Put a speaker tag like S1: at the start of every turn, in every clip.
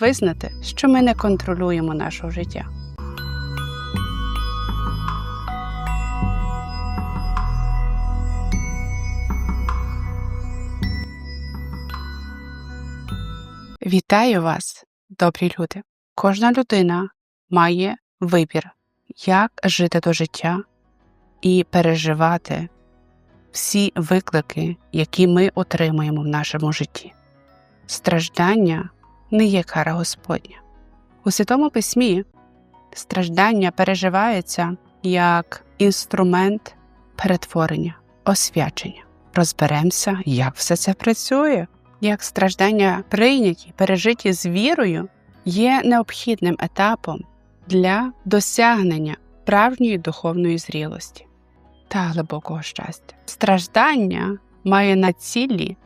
S1: визнати, що ми не контролюємо нашого життя. Вітаю вас, добрі люди! Кожна людина має вибір, як жити до життя і переживати всі виклики, які ми отримуємо в нашому житті. Страждання не є кара Господня. У Святому Письмі страждання переживається як інструмент перетворення, освячення. Розберемося, як все це працює, як страждання прийняті, пережиті з вірою, є необхідним етапом для досягнення справжньої духовної зрілості та глибокого щастя. Страждання має на цілі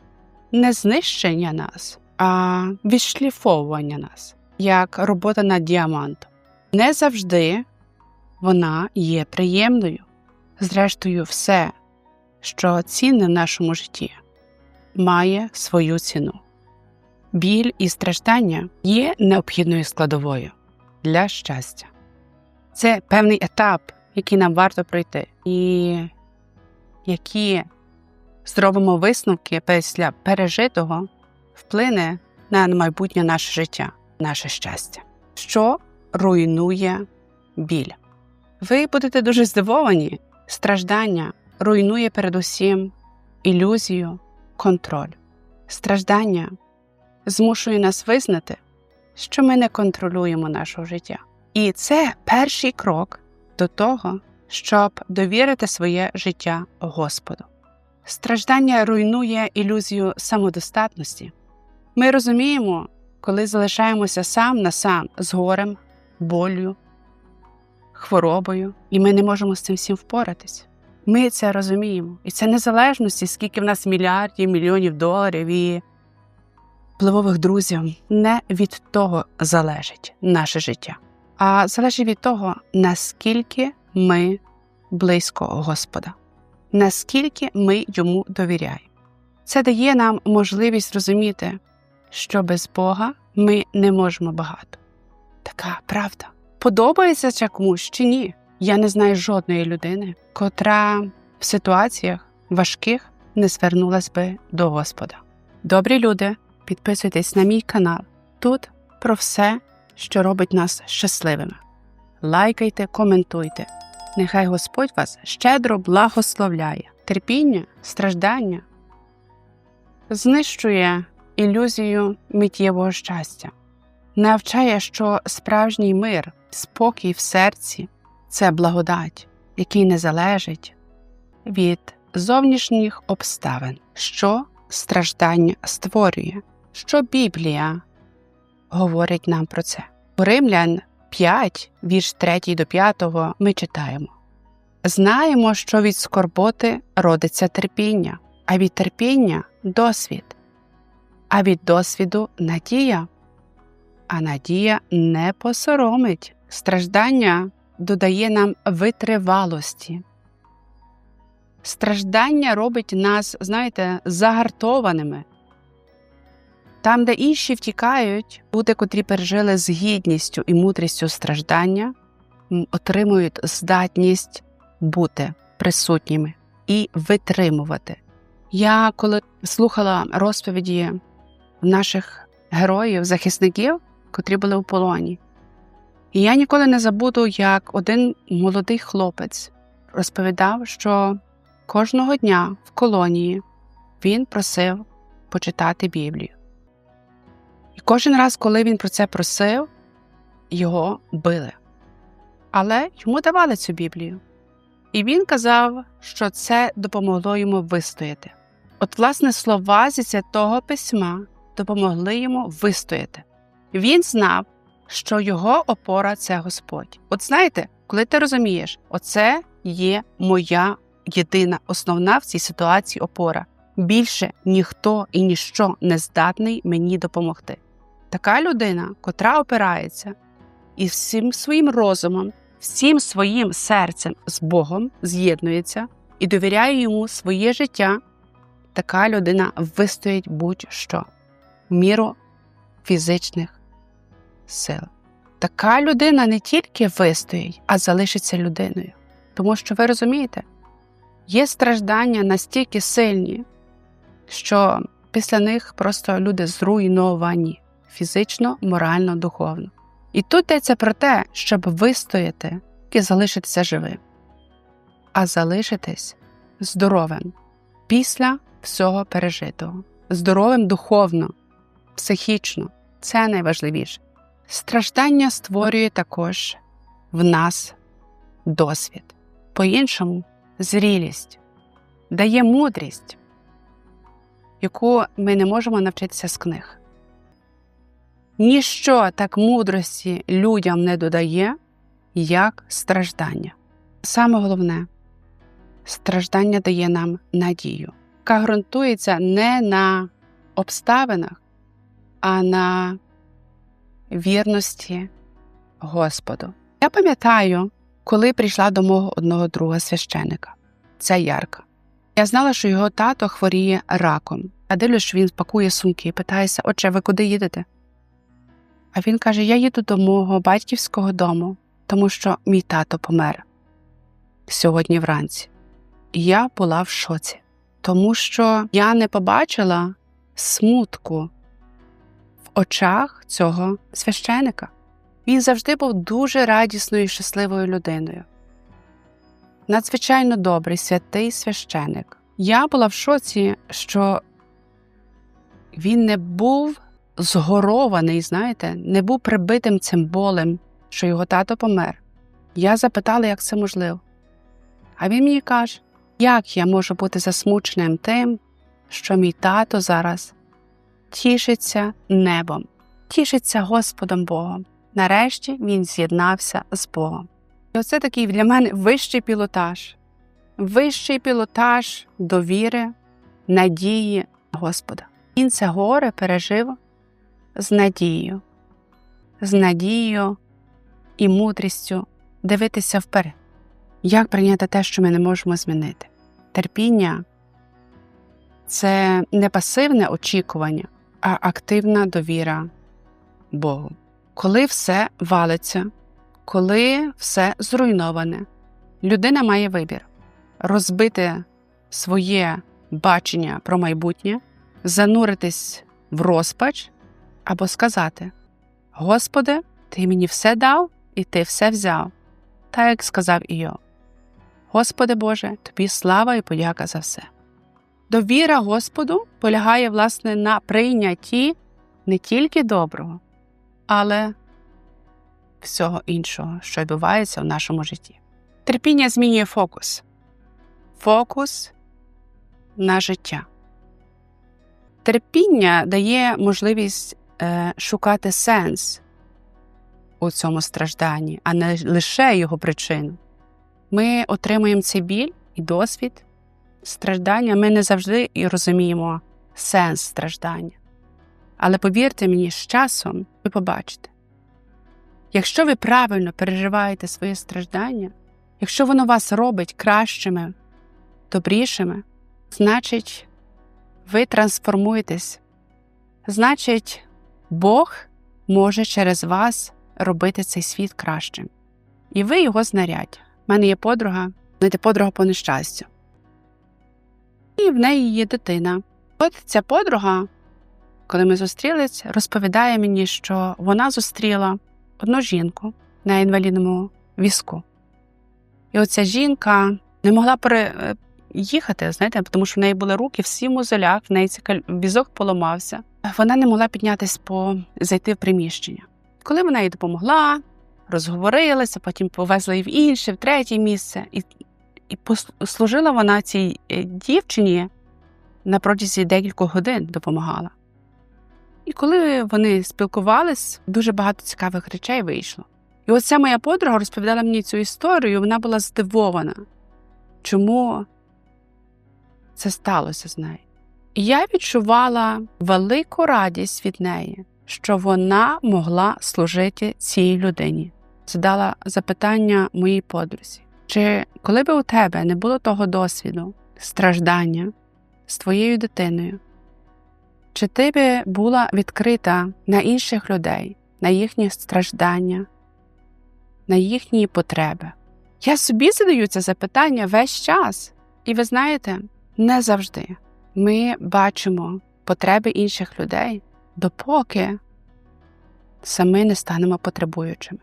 S1: не знищення нас, а відшліфовування нас, як робота над діамантом. Не завжди вона є приємною. Зрештою, все, що цінне в нашому житті, має свою ціну. Біль і страждання є необхідною складовою для щастя. Це певний етап, який нам варто пройти, і які зробимо висновки після пережитого, вплине на майбутнє наше життя, наше щастя, що руйнує біль. Ви будете дуже здивовані, страждання руйнує передусім ілюзію, контроль. Страждання змушує нас визнати, що ми не контролюємо нашого життя. І це перший крок до того, щоб довірити своє життя Господу. Страждання руйнує ілюзію самодостатності. Ми розуміємо, коли залишаємося сам на сам з горем, болю, хворобою, і ми не можемо з цим всім впоратись. Ми це розуміємо. І це незалежності, скільки в нас мільярдів, мільйонів доларів і впливових друзів. Не від того залежить наше життя, а залежить від того, наскільки ми близько Господа, наскільки ми йому довіряємо. Це дає нам можливість розуміти, що без Бога ми не можемо багато. Така правда. Подобається це комусь чи ні? Я не знаю жодної людини, котра в ситуаціях важких не звернулась би до Господа. Добрі люди, підписуйтесь на мій канал. Тут про все, що робить нас щасливими. Лайкайте, коментуйте. Нехай Господь вас щедро благословляє. Терпіння, страждання знищує ілюзію миттєвого щастя, навчає, що справжній мир, спокій в серці це благодать, який не залежить від зовнішніх обставин, що страждання створює, що Біблія говорить нам про це. У Римлян 5, вірш 3 до 5 ми читаємо. Знаємо, що від скорботи родиться терпіння, а від терпіння досвід, а від досвіду надія. А надія не посоромить. Страждання додає нам витривалості. Страждання робить нас, знаєте, загартованими. Там, де інші втікають, люди, котрі пережили з гідністю і мудрістю страждання, отримують здатність бути присутніми і витримувати. Я коли слухала розповіді наших героїв, захисників, котрі були у полоні, і я ніколи не забуду, як один молодий хлопець розповідав, що кожного дня в колонії він просив почитати Біблію. І кожен раз, коли він про це просив, його били. Але йому давали цю Біблію. І він казав, що це допомогло йому вистояти. От, власне, слова зі святого письма допомогли йому вистояти. Він знав, що його опора це Господь. От знаєте, коли ти розумієш, оце є моя єдина основна в цій ситуації опора. Більше ніхто і ніщо не здатний мені допомогти. Така людина, котра опирається і всім своїм розумом, всім своїм серцем з Богом з'єднується і довіряє йому своє життя, така людина вистоїть будь-що міру фізичних сил. Така людина не тільки вистоїть, а залишиться людиною. Тому що ви розумієте, є страждання настільки сильні, що після них просто люди зруйновані фізично, морально, духовно. І тут йдеться про те, щоб вистояти і залишитися живим, а залишитись здоровим після всього пережитого, здоровим духовно, психічно це найважливіше. Страждання створює також в нас досвід, по-іншому зрілість, дає мудрість, яку ми не можемо навчитися з книг. Ніщо так мудрості людям не додає, як страждання. Саме головне, страждання дає нам надію, яка ґрунтується не на обставинах, а на вірності Господу. Я пам'ятаю, коли прийшла до мого одного друга священика, це Ярка. Я знала, що його тато хворіє раком, а дивлюсь, що він пакує сумки і питаюся, отче, ви куди їдете? А він каже: Я їду до мого батьківського дому, тому що мій тато помер сьогодні вранці. І я була в шоці, тому що я не побачила смутку в очах цього священика. Він завжди був дуже радісною і щасливою людиною. Надзвичайно добрий, святий священик. Я була в шоці, що він не був згорований, знаєте, не був прибитим цим болем, що його тато помер. Я запитала, як це можливо. А він мені каже, як я можу бути засмученим тим, що мій тато зараз тішиться небом, тішиться Господом Богом. Нарешті він з'єднався з Богом. І оце такий для мене вищий пілотаж, вищий пілотаж довіри, надії Господа. Він це горе пережив з надією, з надією і мудрістю дивитися вперед. Як прийняти те, що ми не можемо змінити? Терпіння це не пасивне очікування, а активна довіра Богу. Коли все валиться, коли все зруйноване, людина має вибір розбити своє бачення про майбутнє, зануритись в розпач або сказати: Господи, Ти мені все дав і Ти все взяв, так як сказав Іо. Господи Боже, Тобі слава і подяка за все. Довіра Господу полягає, власне, на прийнятті не тільки доброго, але всього іншого, що відбувається в нашому житті. Терпіння змінює фокус. Фокус на життя. Терпіння дає можливість е, шукати сенс у цьому стражданні, а не лише його причину. Ми отримуємо цей біль і досвід страждання. Ми не завжди і розуміємо сенс страждання. Але повірте мені, з часом ви побачите, якщо ви правильно переживаєте своє страждання, якщо воно вас робить кращими, добрішими, значить, ви трансформуєтесь, значить, Бог може через вас робити цей світ кращим. І ви його знарядь. У мене є подруга, знаєте, подруга по нещастю. І в неї є дитина. От ця подруга, коли ми зустрілись, розповідає мені, що вона зустріла одну жінку на інвалідному візку. І оця жінка не могла переїхати, знаєте, тому що в неї були руки всі в мозолях, в неї цей візок поламався. Вона не могла піднятись по зайти в приміщення. Коли вона їй допомогла, розговорилася, потім повезла її в інше, в третє місце. І і послужила вона цій е, дівчині на протязі декількох годин допомагала. І коли вони спілкувались, дуже багато цікавих речей вийшло. І оця моя подруга розповідала мені цю історію, вона була здивована, чому це сталося з нею. І я відчувала велику радість від неї, що вона могла служити цій людині. Задала запитання моїй подрузі. Чи коли би у тебе не було того досвіду, страждання з твоєю дитиною, чи ти би була відкрита на інших людей, на їхні страждання, на їхні потреби. Я собі задаю це запитання весь час. І ви знаєте, не завжди ми бачимо потреби інших людей, допоки самі не станемо потребуючими.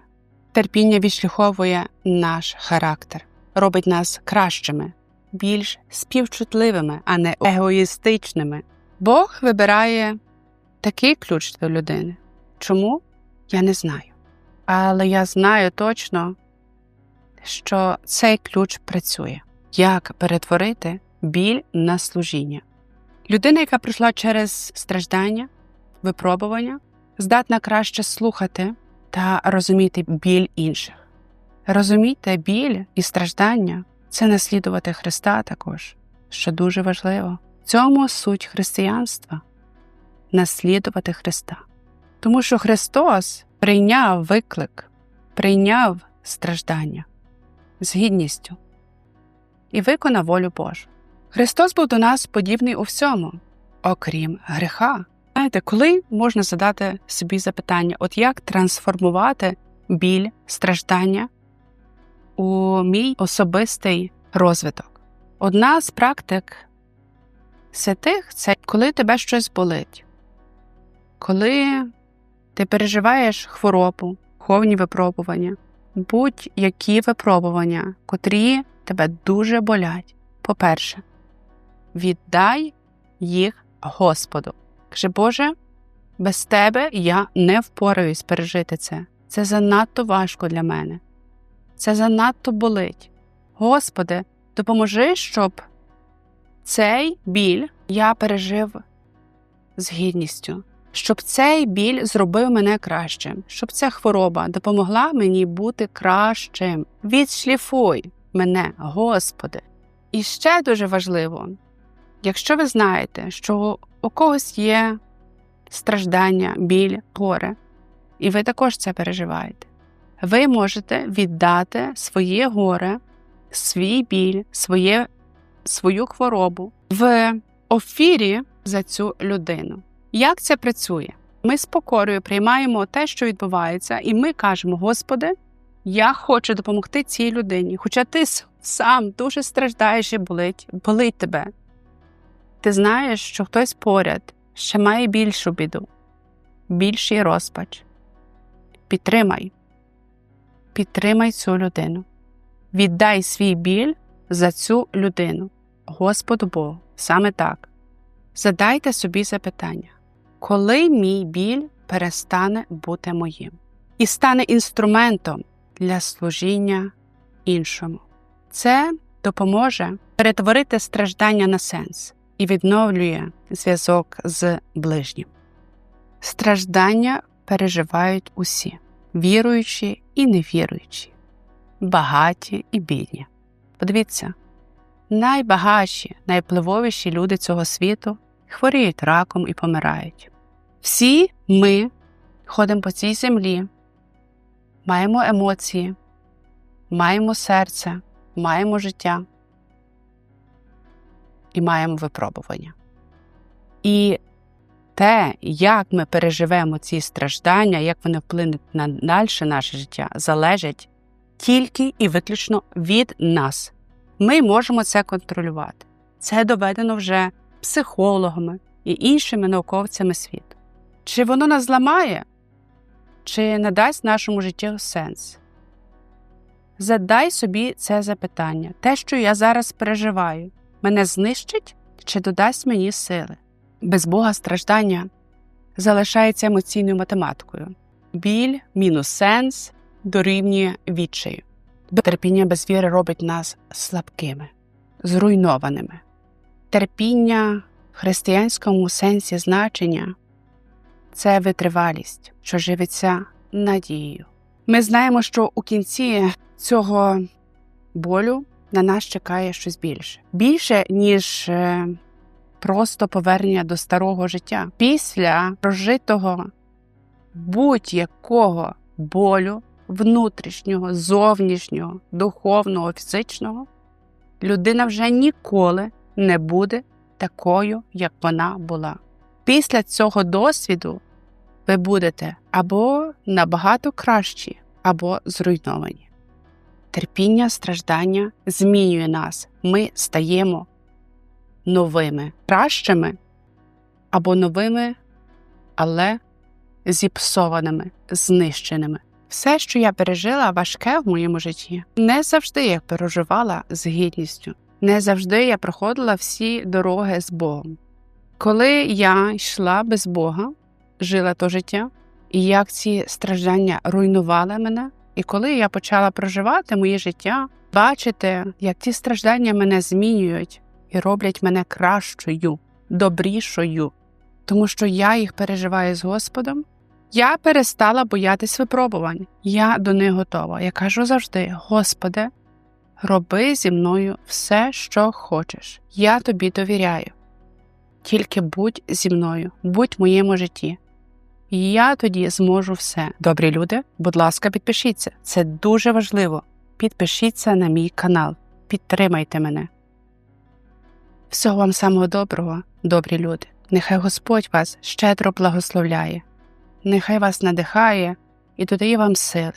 S1: Терпіння відшліховує наш характер, робить нас кращими, більш співчутливими, а не егоїстичними. Бог вибирає такий ключ до людини. Чому? Я не знаю. Але я знаю точно, що цей ключ працює. Як перетворити біль на служіння? Людина, яка пройшла через страждання, випробування, здатна краще слухати та розуміти біль інших. Розумійте, біль і страждання це наслідувати Христа також, що дуже важливо. В цьому суть християнства наслідувати Христа. Тому що Христос прийняв виклик, прийняв страждання з гідністю і виконав волю Божу. Христос був до нас подібний у всьому, окрім греха. Знаєте, коли можна задати собі запитання, от як трансформувати біль, страждання у мій особистий розвиток? Одна з практик святих це коли тебе щось болить, коли ти переживаєш хворобу, ховні випробування, будь-які випробування, котрі тебе дуже болять. По-перше, віддай їх Господу. Каже, Боже, без тебе я не впораюсь пережити це. Це занадто важко для мене. Це занадто болить. Господи, допоможи, щоб цей біль я пережив з гідністю, щоб цей біль зробив мене кращим, щоб ця хвороба допомогла мені бути кращим. Відшліфуй мене, Господи. І ще дуже важливо, якщо ви знаєте, що у когось є страждання, біль, горе, і ви також це переживаєте, ви можете віддати своє горе, свій біль, своє, свою хворобу в офірі за цю людину. Як це працює? Ми з покорою приймаємо те, що відбувається, і ми кажемо: Господи, я хочу допомогти цій людині, хоча ти сам дуже страждаєш і болить, болить тебе. Ти знаєш, що хтось поряд ще має більшу біду, більший розпач. Підтримай, підтримай цю людину, віддай свій біль за цю людину, Господу Богу, саме так. Задайте собі запитання, коли мій біль перестане бути моїм? І стане інструментом для служіння іншому. Це допоможе перетворити страждання на сенс і відновлює зв'язок з ближнім. Страждання переживають усі, віруючі і невіруючі, багаті і бідні. Подивіться, найбагатші, найвпливовіші люди цього світу хворіють раком і помирають. Всі ми ходимо по цій землі, маємо емоції, маємо серце, маємо життя і маємо випробування. І те, як ми переживемо ці страждання, як вони вплинуть на далі наше життя, залежить тільки і виключно від нас. Ми можемо це контролювати. Це доведено вже психологами і іншими науковцями світу. Чи воно нас зламає, чи надасть нашому життю сенс? Задай собі це запитання. Те, що я зараз переживаю, мене знищить чи додасть мені сили? Без Бога страждання залишається емоційною математикою. Біль мінус сенс дорівнює відчаю. Терпіння без віри робить нас слабкими, зруйнованими. Терпіння в християнському сенсі значення це витривалість, що живиться надією. Ми знаємо, що у кінці цього болю на нас чекає щось більше. Більше, ніж е, просто повернення до старого життя. Після прожитого будь-якого болю, внутрішнього, зовнішнього, духовного, фізичного, людина вже ніколи не буде такою, як вона була. Після цього досвіду ви будете або набагато кращі, або зруйновані. Терпіння, страждання змінює нас. Ми стаємо новими, кращими або новими, але зіпсованими, знищеними. Все, що я пережила важке в моєму житті, не завжди я переживала з гідністю, не завжди я проходила всі дороги з Богом. Коли я йшла без Бога, жила то життя, і як ці страждання руйнували мене, і коли я почала проживати моє життя, бачити, як ті страждання мене змінюють і роблять мене кращою, добрішою, тому що я їх переживаю з Господом. Я перестала боятись випробувань. Я до них готова. Я кажу завжди: Господи, роби зі мною все, що хочеш. Я тобі довіряю. Тільки будь зі мною, будь в моєму житті. І я тоді зможу все. Добрі люди, будь ласка, підпишіться. Це дуже важливо. Підпишіться на мій канал, підтримайте мене. Всього вам самого доброго, добрі люди. Нехай Господь вас щедро благословляє, нехай вас надихає і додає вам сили.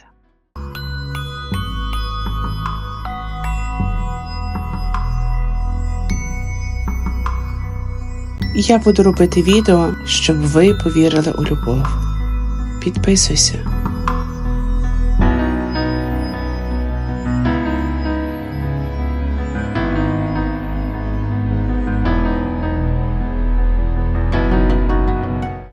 S1: Я буду робити відео, щоб ви повірили у любов. Підписуйся.